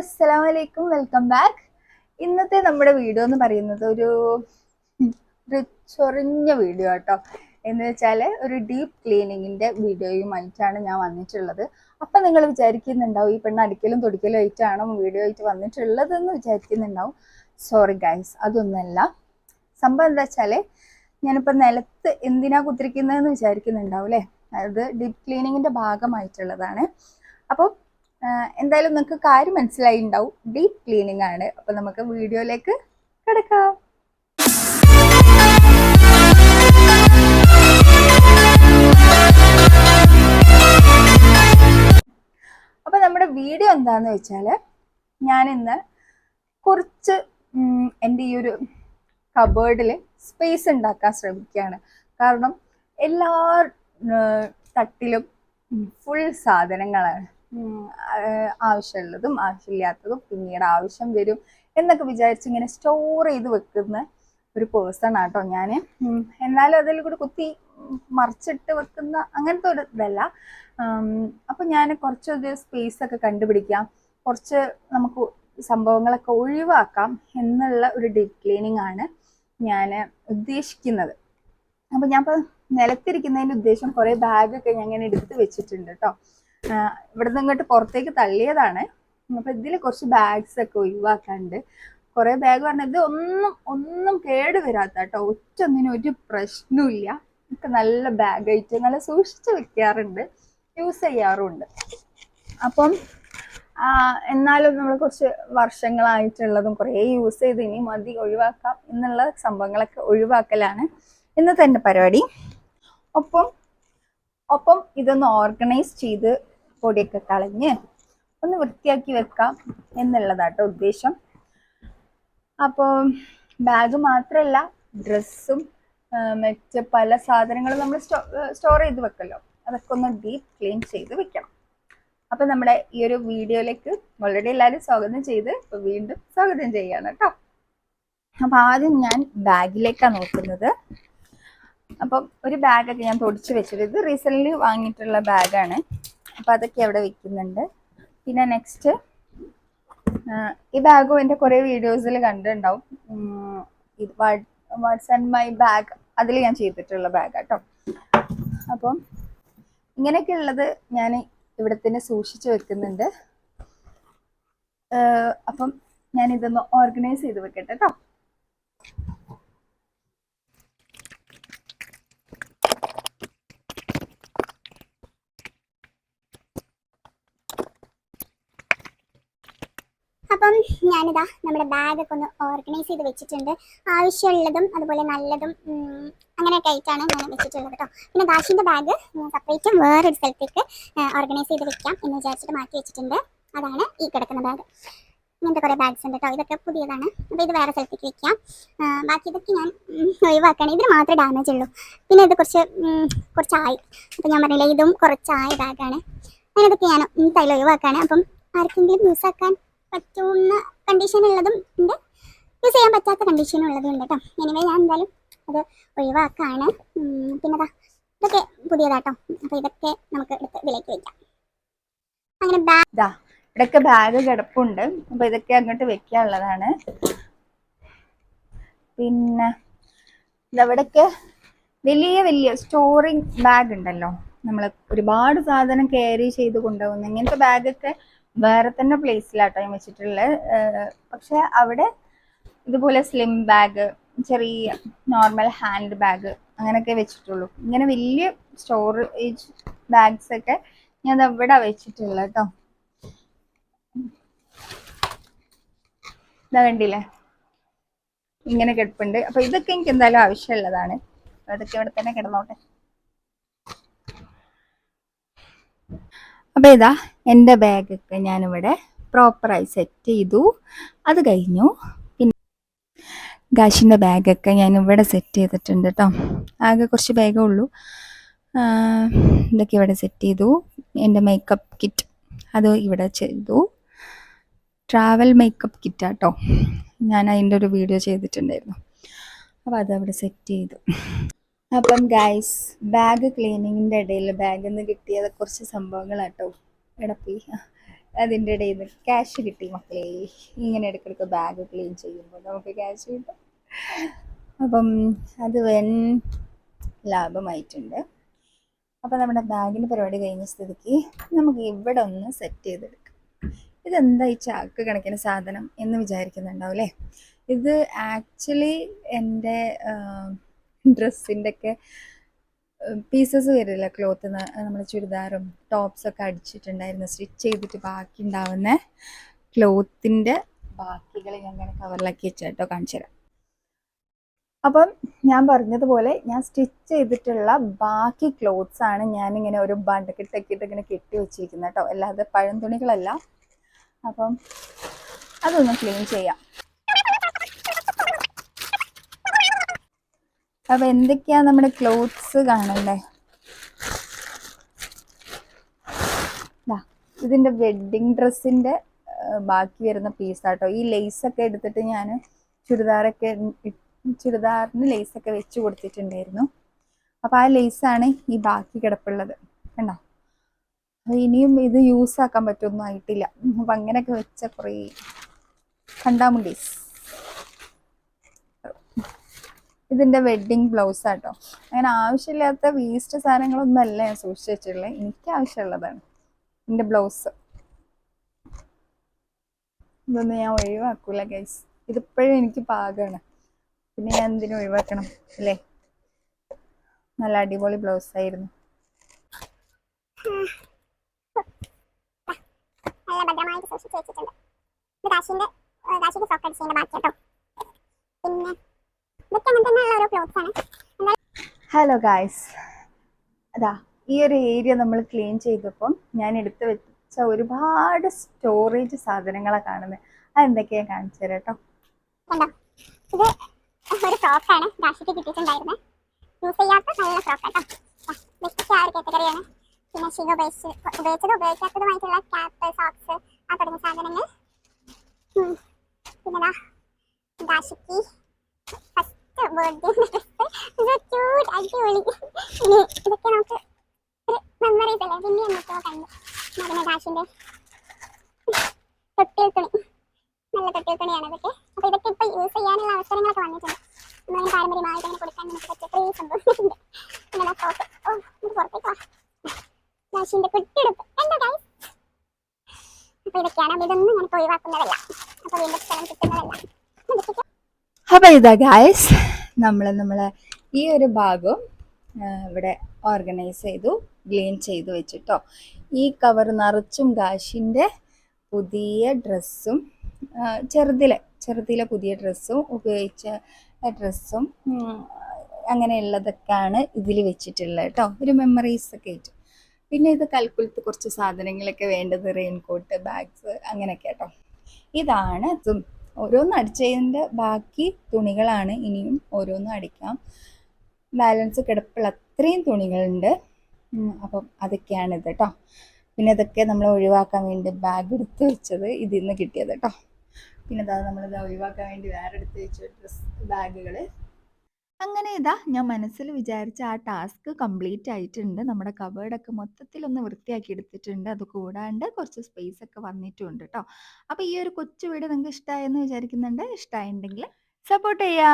അസ്സലാമു വലൈക്കും welcome back. ഇന്നത്തെ നമ്മുടെ വീഡിയോ എന്ന് പറയുന്നത് ഒരു ഒരു ചൊറിഞ്ഞ വീഡിയോ കേട്ടോ എന്ന് വെച്ചാൽ ഒരു ഡീപ്പ് ക്ലീനിങ്ങിന്റെ വീഡിയോയുമായിട്ടാണ് ഞാൻ വന്നിട്ടുള്ളത്. അപ്പം നിങ്ങൾ വിചാരിക്കുന്നുണ്ടാവും ഈ പെണ്ണ് അടിക്കലും തുടിക്കലും ആയിട്ടാണ് വീഡിയോ ആയിട്ട് വന്നിട്ടുള്ളത് എന്ന് വിചാരിക്കുന്നുണ്ടാവും. സോറി ഗൈസ് അതൊന്നല്ല. സംഭവം എന്താ വെച്ചാൽ ഞാനിപ്പോൾ നിലത്ത് എന്തിനാ കുത്തിരിക്കുന്നതെന്ന് വിചാരിക്കുന്നുണ്ടാവും അല്ലേ? അത് ഡീപ്പ് ക്ലീനിങ്ങിന്റെ ഭാഗമായിട്ടുള്ളതാണ്. അപ്പോൾ എന്തായാലും നിങ്ങൾക്ക് കാര്യം മനസ്സിലായി ഉണ്ടാവും ഡീപ്പ് ക്ലീനിങ് ആണ്. അപ്പൊ നമുക്ക് വീഡിയോയിലേക്ക് കിടക്കാം. അപ്പൊ നമ്മുടെ വീഡിയോ എന്താന്ന് വെച്ചാൽ ഞാൻ ഇന്ന് കുറച്ച് എന്റെ ഈ ഒരു കബേർഡിൽ സ്പേസ് ഉണ്ടാക്കാൻ ശ്രമിക്കുകയാണ്. കാരണം എല്ലാ തട്ടിലും ഫുൾ സാധനങ്ങളാണ്. ആവശ്യമുള്ളതും ആവശ്യമില്ലാത്തതും പിന്നീട് ആവശ്യം വരും എന്നൊക്കെ വിചാരിച്ച് ഇങ്ങനെ സ്റ്റോർ ചെയ്ത് വെക്കുന്ന ഒരു പേഴ്സൺ ആട്ടോ ഞാൻ എന്നാലും അതിൽ കൂടി കുത്തി മറിച്ചിട്ട് വെക്കുന്ന അങ്ങനത്തെ ഒരു ഇതല്ല. അപ്പം ഞാൻ കുറച്ചൊരു സ്പേസ് ഒക്കെ കണ്ടുപിടിക്കാം. കുറച്ച് നമുക്ക് സംഭവങ്ങളൊക്കെ ഒഴിവാക്കാം എന്നുള്ള ഒരു ഡീപ് ക്ലീനിങ് ആണ് ഞാൻ ഉദ്ദേശിക്കുന്നത്. അപ്പം ഞാൻ ഇപ്പം നിലത്തിരിക്കുന്നതിന്റെ ഉദ്ദേശം കുറേ ബാഗൊക്കെ ഞാൻ ഇങ്ങനെ എടുത്ത് വെച്ചിട്ടുണ്ട് കേട്ടോ ഇവിടുന്ന് ഇങ്ങോട്ട് പുറത്തേക്ക് തള്ളിയതാണ്. അപ്പം ഇതിൽ കുറച്ച് ബാഗ്സ് ഒക്കെ ഒഴിവാക്കാണ്ട് കുറേ ബാഗ് പറഞ്ഞാൽ ഇത് ഒന്നും ഒന്നും കേട് വരാത്ത കേട്ടോ ഒറ്റ ഒന്നിനും ഒരു പ്രശ്നമില്ല ഒക്കെ നല്ല ബാഗ് ഐറ്റങ്ങൾ സൂക്ഷിച്ച് വെക്കാറുണ്ട്. യൂസ് ചെയ്യാറുമുണ്ട് അപ്പം എന്നാലും നമ്മൾ കുറച്ച് വർഷങ്ങളായിട്ടുള്ളതും കുറേ യൂസ് ചെയ്ത് ഇനി മതി ഒഴിവാക്കാം എന്നുള്ള സംഭവങ്ങളൊക്കെ ഒഴിവാക്കലാണ് ഇന്നത്തെ പരിപാടി. ഒപ്പം ഒപ്പം ഇതൊന്ന് ഓർഗനൈസ് ചെയ്ത് പൊടിയൊക്കെ കളഞ്ഞ് ഒന്ന് വൃത്തിയാക്കി വെക്കാം എന്നുള്ളതാട്ടോ ഉദ്ദേശം. അപ്പോൾ ബാഗ് മാത്രമല്ല ഡ്രസ്സും മറ്റ് പല സാധനങ്ങളും നമ്മൾ സ്റ്റോർ ചെയ്ത് വെക്കല്ലോ. അതൊക്കെ ഒന്ന് ഡീപ്പ് ക്ലീൻ ചെയ്ത് വെക്കണം. അപ്പൊ നമ്മുടെ ഈ ഒരു വീഡിയോയിലേക്ക് ഓൾറെഡി എല്ലാവരും സ്വാഗതം ചെയ്ത് വീണ്ടും സ്വാഗതം ചെയ്യാണ് കേട്ടോ അപ്പൊ ആദ്യം ഞാൻ ബാഗിലേക്കാണ് നോക്കുന്നത്. അപ്പം ഒരു ബാഗൊക്കെ ഞാൻ തൊടിച്ച് വെച്ചത് ഇത് റീസെന്റ് വാങ്ങിയിട്ടുള്ള ബാഗാണ് അപ്പൊ അതൊക്കെ അവിടെ വെക്കുന്നുണ്ട്. പിന്നെ നെക്സ്റ്റ് ഈ ബാഗും എന്റെ കുറേ വീഡിയോസിൽ കണ്ടിട്ടുണ്ടാവും. വാട്സ് ആൻഡ് മൈ ബാഗ് അതിൽ ഞാൻ ചെയ്തിട്ടുള്ള ബാഗ് കേട്ടോ അപ്പം ഇങ്ങനെയൊക്കെ ഉള്ളത് ഞാൻ ഇവിടെ തന്നെ സൂക്ഷിച്ച് വെക്കുന്നുണ്ട്. അപ്പം ഞാനിതൊന്ന് ഓർഗനൈസ് ചെയ്ത് വെക്കട്ടെ കേട്ടോ അപ്പം ഞാനിതാ നമ്മുടെ ബാഗൊക്കെ ഒന്ന് ഓർഗനൈസ് ചെയ്ത് വെച്ചിട്ടുണ്ട്. ആവശ്യമുള്ളതും അതുപോലെ നല്ലതും അങ്ങനെയൊക്കെ ആയിട്ടാണ് ഞാൻ വെച്ചിട്ടുള്ളത് കേട്ടോ പിന്നെ ദാഷിന്റെ ബാഗ് സെപ്പറേറ്റ് വേറൊരു സ്ഥലത്തേക്ക് ഓർഗനൈസ് ചെയ്ത് വെക്കാം എന്ന് വിചാരിച്ചിട്ട് മാറ്റി വെച്ചിട്ടുണ്ട്. അതാണ് ഈ കിടക്കുന്ന ബാഗ് ഇങ്ങനത്തെ കുറേ ബാഗ്സ് ഉണ്ട് കേട്ടോ ഇതൊക്കെ പുതിയതാണ്. അപ്പോൾ ഇത് വേറെ സ്ഥലത്തേക്ക് വെക്കാം. ബാക്കി ഇതൊക്കെ ഞാൻ ഒഴിവാക്കുകയാണ്. ഇതിന് മാത്രമേ ഡാമേജ് ഉള്ളൂ. പിന്നെ ഇത് കുറച്ച് കുറച്ചായി അപ്പോൾ ഞാൻ പറഞ്ഞില്ല ഇതും കുറച്ചായ ബാഗാണ് അങ്ങനെ ഇതൊക്കെ ഞാൻ തൈലം ഒഴിവാക്കുകയാണ്. അപ്പം ആർക്കെങ്കിലും യൂസ് ആക്കാൻ പറ്റുന്ന കണ്ടീഷൻ ഉള്ളതും ഉണ്ട്. യൂസ് ചെയ്യാൻ പറ്റാത്ത കണ്ടീഷൻ ഉള്ളതും ഉണ്ട് കേട്ടോ എനിവേ ഞാൻ എന്തായാലും അത് ഒഴിവാക്കാണ്. പിന്നെതാ ഇതൊക്കെ പുതിയതാട്ടോ. അപ്പോൾ ഇതൊക്കെ നമുക്ക് എടുത്ത് ഇതിലേക്ക് വെക്കാം. അങ്ങനെ ബാഗ് ഇവിടെയൊക്കെ ബാഗ് കിടപ്പുണ്ട്. അപ്പൊ ഇതൊക്കെ അങ്ങോട്ട് വെക്കാനുള്ളതാണ്. പിന്നെ ഇതവിടെയൊക്കെ വലിയ വലിയ സ്റ്റോറിങ് ബാഗ് ഉണ്ടല്ലോ. നമ്മൾ ഒരുപാട് സാധനം ക്യാരി ചെയ്ത് കൊണ്ടുപോകുന്ന ഇങ്ങനത്തെ ബാഗൊക്കെ വേറെ തന്നെ പ്ലേസിലാട്ടോ ഞാൻ വെച്ചിട്ടുള്ളത് പക്ഷെ അവിടെ ഇതുപോലെ സ്ലിം ബാഗ് ചെറിയ നോർമൽ ഹാൻഡ് ബാഗ് അങ്ങനെയൊക്കെ വെച്ചിട്ടുള്ളൂ. ഇങ്ങനെ വലിയ സ്റ്റോറേജ് ബാഗ്സ് ഒക്കെ ഞാൻ അവിടെ വെച്ചിട്ടുള്ളത് കേട്ടോ ഇതാ കണ്ടില്ലേ? ഇങ്ങനെ കിടപ്പുണ്ട്. അപ്പൊ ഇതൊക്കെ എനിക്ക് എന്തായാലും ആവശ്യമുള്ളതാണ്. അതൊക്കെ ഇവിടെ തന്നെ കിടന്നോട്ടെ. അപ്പൊ ഇതാ എന്റെ ബാഗൊക്കെ ഞാനിവിടെ പ്രോപ്പറായി സെറ്റ് ചെയ്തു. അത് കഴിഞ്ഞു. പിന്നെ ഗാഷിന്റെ ബാഗൊക്കെ ഞാനിവിടെ സെറ്റ് ചെയ്തിട്ടുണ്ട് കേട്ടോ ആകെ കുറച്ച് ബാഗേ ഉള്ളൂ. ഇതൊക്കെ ഇവിടെ സെറ്റ് ചെയ്തു. എന്റെ മേക്കപ്പ് കിറ്റ് അത് ഇവിടെ ചെയ്തു. ട്രാവൽ മേക്കപ്പ് കിറ്റാട്ടോ ഞാൻ അതിന്റെ ഒരു വീഡിയോ ചെയ്തിട്ടുണ്ടായിരുന്നു. അപ്പോൾ അതവിടെ സെറ്റ് ചെയ്തു. അപ്പം ഗൈസ് ബാഗ് ക്ലീനിങ്ങിന്റെ ഇടയിൽ ബാഗിൽ നിന്ന് കിട്ടിയത് കുറച്ച് സംഭവങ്ങളാട്ടോ. എടപ്പി അതിന്റെ ഇടയിൽ നിന്ന് ക്യാഷ് കിട്ടി മക്കളെ. ഇങ്ങനെ ഇടയ്ക്കിടയ്ക്ക് ബാഗ് ക്ലീൻ ചെയ്യുമ്പോൾ നമുക്ക് ക്യാഷ് കിട്ടും. അപ്പം അത് വൻ ലാഭമായിട്ടുണ്ട്. അപ്പം നമ്മുടെ ബാഗിന്റെ പരിപാടി കഴിഞ്ഞ സ്ഥിതിക്ക് നമുക്ക് ഇവിടെ ഒന്ന് സെറ്റ് ചെയ്തെടുക്കാം. ഇതെന്താ ഈ ചാക്ക് കണക്കിന് സാധനം എന്ന് വിചാരിക്കുന്നുണ്ടാവും അല്ലേ? ഇത് ആക്ച്വലി എന്റെ ഡ്രസ്സിന്റെ ഒക്കെ പീസസ് വരില്ല ക്ലോത്ത് നമ്മൾ ചുരിദാറും ടോപ്സൊക്കെ അടിച്ചിട്ടുണ്ടായിരുന്നു സ്റ്റിച്ച് ചെയ്തിട്ട് ബാക്കി ഉണ്ടാവുന്ന ക്ലോത്തിന്റെ ബാക്കികൾ ഞാൻ കവറിലാക്കി വെച്ചിട്ടോ കാണിച്ചു തരാം. അപ്പം ഞാൻ പറഞ്ഞതുപോലെ ഞാൻ സ്റ്റിച്ച് ചെയ്തിട്ടുള്ള ബാക്കി ക്ലോത്ത്സ് ആണ് ഞാനിങ്ങനെ ഒരു ബണ്ടക്കെട്ടൊക്കെ ഇങ്ങനെ കെട്ടി വെച്ചിരിക്കുന്നത് കേട്ടോ അല്ലാതെ പഴം തുണികളല്ല. അപ്പം അതൊന്ന് ക്ലീൻ ചെയ്യാം. അപ്പൊ എന്തൊക്കെയാ നമ്മുടെ ക്ലോത്ത്സ് കാണണ്ടേ ഇതിന്റെ വെഡ്ഡിങ് ഡ്രസ്സിന്റെ ബാക്കി വരുന്ന പീസ് ആട്ടോ. ഈ ലേസ് ഒക്കെ എടുത്തിട്ട് ഞാൻ ചുരിദാറൊക്കെ ചുരിദാറിന് ലേസ് ഒക്കെ വെച്ച് കൊടുത്തിട്ടുണ്ടായിരുന്നു. അപ്പൊ ആ ലേസാണ് ഈ ബാക്കി കിടപ്പുള്ളത്. കണ്ടോ? അപ്പൊ ഇനിയും ഇത് യൂസ് ആക്കാൻ പറ്റുമൊന്നും ആയിട്ടില്ല. അപ്പൊ അങ്ങനെയൊക്കെ വെച്ച കുറേ കണ്ടാമുണ്ടീസ് ഇതിന്റെ വെഡ്ഡിങ് ബ്ലൗസ് ആട്ടോ. അങ്ങനെ ആവശ്യമില്ലാത്ത വേസ്റ്റ് സാധനങ്ങളൊന്നും അല്ല ഞാൻ സൂക്ഷിച്ചു വെച്ചിട്ടുള്ളത് എനിക്ക് ആവശ്യമുള്ളതാണ് എന്റെ ബ്ലൗസ്. ഇതൊന്നും ഞാൻ ഒഴിവാക്കൂല ഗൈസ് ഇതിപ്പോഴും എനിക്ക് പാകമാണ് പിന്നെ ഞാൻ എന്തിനു ഒഴിവാക്കണം അല്ലേ? നല്ല അടിപൊളി ബ്ലൗസ് ആയിരുന്നു. ഭദ്രമായിട്ട് സൂക്ഷിച്ച് വെച്ചിട്ടുണ്ട്. ഇത് കാശിന്റെ പിന്നെ ആണ് ഹലോ ഗായ്സ് അതാ ഈ ഒരു ഏരിയ നമ്മൾ ക്ലീൻ ചെയ്തപ്പം ഞാൻ എടുത്തു വെച്ച ഒരുപാട് സ്റ്റോറേജ് സാധനങ്ങളാണ് കാണുന്നത് അതെന്തൊക്കെയാ കാണിച്ചു തരാം കേട്ടോ ഇത് ഒരു യൂസ് ചെയ്യാത്ത ഫ്രോക്ക് ഉപയോഗിച്ചത് ഉപയോഗിക്കാത്തതുമായിട്ടുള്ള ക്യാപ്പ് സോക്സ് ആ തുടങ്ങിയ സാധനങ്ങൾ. പിന്നെ പിന്നെതാ ഫസ്റ്റ് ബർത്ത്ഡേ ക്യൂട്ട് അടിപൊളി ഇനി ഇതൊക്കെ നമുക്ക് ഒരു മെമ്മറീസ് അല്ലേ പിന്നെ എന്നൊക്കെ കണ്ടു തുണി നല്ല തൊട്ടിൽ തുണിയാണ് ഇതൊക്കെ അപ്പൊ ഇതൊക്കെ ഇപ്പൊ യൂസ് ചെയ്യാനുള്ള അവസരങ്ങളൊക്കെ വന്നിട്ടുണ്ട് നമ്മളതിന് പാരമ്പര്യമായിട്ട് അങ്ങനെ കൊടുക്കാൻ നമുക്ക് പറ്റിയ അത്രയും സംഭവം അങ്ങനെ ഫോട്ടോ ഓ ഇത് പുറത്തേക്ക് വാ കുട്ടിയെടുപ്പ് എന്താ ഗൈസ് അപ്പൊ ഇതൊക്കെയാണ് അപ്പൊ ഇതൊന്നും നമുക്ക് ഒഴിവാക്കുന്നതല്ല. അപ്പൊ വീണ്ടും സ്ഥലം കിട്ടുന്നതല്ല. അപ്പൊ ഇതാ ഗായ്സ് നമ്മൾ നമ്മളെ ഈ ഒരു ഭാഗം ഇവിടെ ഓർഗനൈസ് ചെയ്തു ക്ലീൻ ചെയ്തു വെച്ചിട്ടോ. ഈ കവർ നിറച്ചും കാശിന്റെ പുതിയ ഡ്രസ്സും ചെറുതിലെ ചെറുതിലെ പുതിയ ഡ്രസ്സും ഉപയോഗിച്ച ഡ്രസ്സും അങ്ങനെയുള്ളതൊക്കെയാണ് ഇതിൽ വെച്ചിട്ടുള്ളത് കേട്ടോ. ഒരു മെമ്മറീസ് ഒക്കെ ആയിട്ട്. പിന്നെ ഇത് കൽക്കുലത്ത് കുറച്ച് സാധനങ്ങളൊക്കെ വേണ്ടത് റെയിൻകോട്ട് ബാഗ്സ് അങ്ങനെയൊക്കെ കേട്ടോ ഇതാണ് ഇതും ഓരോന്ന് അടിച്ചതിന്റെ ബാക്കി തുണികളാണ് ഇനിയും ഓരോന്നും അടിക്കാം. ബാലൻസ് കിടപ്പുള്ള അത്രയും തുണികളുണ്ട്. അപ്പം അതൊക്കെയാണ് ഇത് കേട്ടോ പിന്നെ ഇതൊക്കെ നമ്മൾ ഒഴിവാക്കാൻ വേണ്ടി ബാഗ് എടുത്ത് വെച്ചത് ഇതിൽ നിന്ന് കിട്ടിയത് കേട്ടോ പിന്നെ അതാ നമ്മളിത് ഒഴിവാക്കാൻ വേണ്ടി വേറെ എടുത്ത് വെച്ച ഡ്രസ് ബാഗുകൾ അങ്ങനെ ഇതാ ഞാൻ മനസ്സിൽ വിചാരിച്ച ആ ടാസ്ക് കംപ്ലീറ്റ് ആയിട്ടുണ്ട്. നമ്മുടെ കവേർഡൊക്കെ മൊത്തത്തിലൊന്ന് വൃത്തിയാക്കി എടുത്തിട്ടുണ്ട്. അത് കൂടാണ്ട് കുറച്ച് സ്പേസ് ഒക്കെ വന്നിട്ടുണ്ട് കേട്ടോ അപ്പോൾ ഈ ഒരു കൊച്ചു വീട് നിങ്ങൾക്ക് ഇഷ്ടമായെന്ന് വിചാരിക്കുന്നുണ്ട്. ഇഷ്ടമായിട്ടുണ്ടെങ്കിൽ സപ്പോർട്ട് ചെയ്യുക